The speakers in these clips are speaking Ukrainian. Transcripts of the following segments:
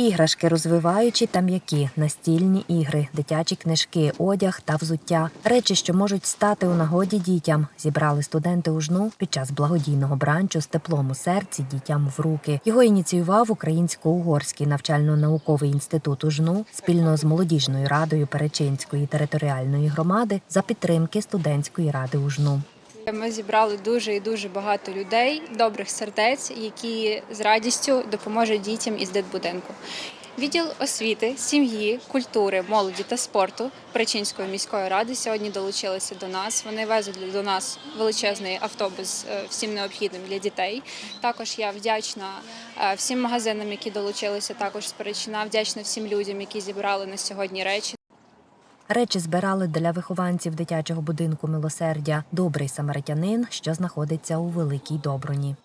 Іграшки розвиваючі та м'які, настільні ігри, дитячі книжки, одяг та взуття. Речі, що можуть стати у нагоді дітям, зібрали студенти УЖНУ під час благодійного бранчу з теплом у серці дітям в руки. Його ініціював Українсько-Угорський навчально-науковий інститут УЖНУ спільно з молодіжною радою Перечинської територіальної громади за підтримки студентської ради УЖНУ. Ми зібрали дуже і дуже багато людей, добрих сердець, які з радістю допоможуть дітям із дитбудинку. Відділ освіти, сім'ї, культури, молоді та спорту Причинської міської ради сьогодні долучилися до нас. Вони везуть до нас величезний автобус е, всім необхідним для дітей. Також я вдячна е, всім магазинам, які долучилися. Також з вдячна всім людям, які зібрали на сьогодні речі. Речі збирали для вихованців дитячого будинку милосердя Добрий самаритянин, що знаходиться у Великій Добруні.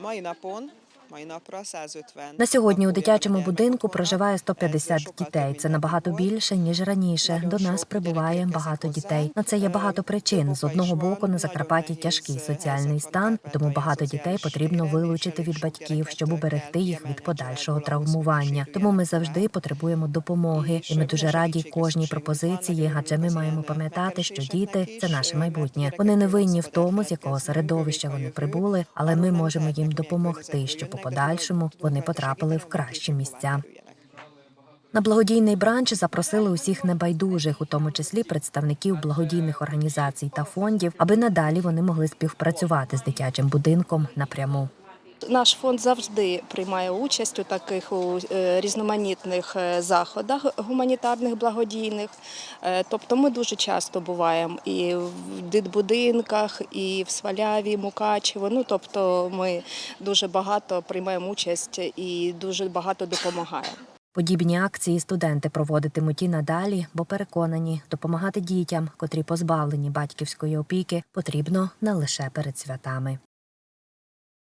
Маю mai napon, mai 150. На сьогодні у дитячому будинку проживає Ez 150 дітей. Це набагато більше ніж раніше. До нас прибуває багато дітей. На це є багато причин. З одного боку, на Закарпатті тяжкий соціальний стан, тому багато дітей потрібно вилучити від батьків, щоб уберегти їх від подальшого травмування. Тому ми завжди потребуємо допомоги, і ми дуже раді кожній пропозиції, адже ми маємо пам'ятати, що діти це наше майбутнє. Вони не винні в тому, з якого середовища вони прибули, але ми можемо їм допомогти, щоб подальшому вони потрапили в кращі місця. На благодійний бранч запросили усіх небайдужих, у тому числі представників благодійних організацій та фондів, аби надалі вони могли співпрацювати з дитячим будинком напряму. Наш фонд завжди приймає участь у таких е, різноманітних е, заходах гуманітарних благодійних. Е, Тобто ми дуже часто буваємо і в дитбудинках, і в Сваляві, Мукачево. Ну тобто ми дуже багато приймаємо участь і дуже багато допомагаємо. Подібні акції студенти проводитимуть і надалі, бо переконані, допомагати дітям, котрі позбавлені батьківської опіки, потрібно не лише перед святами.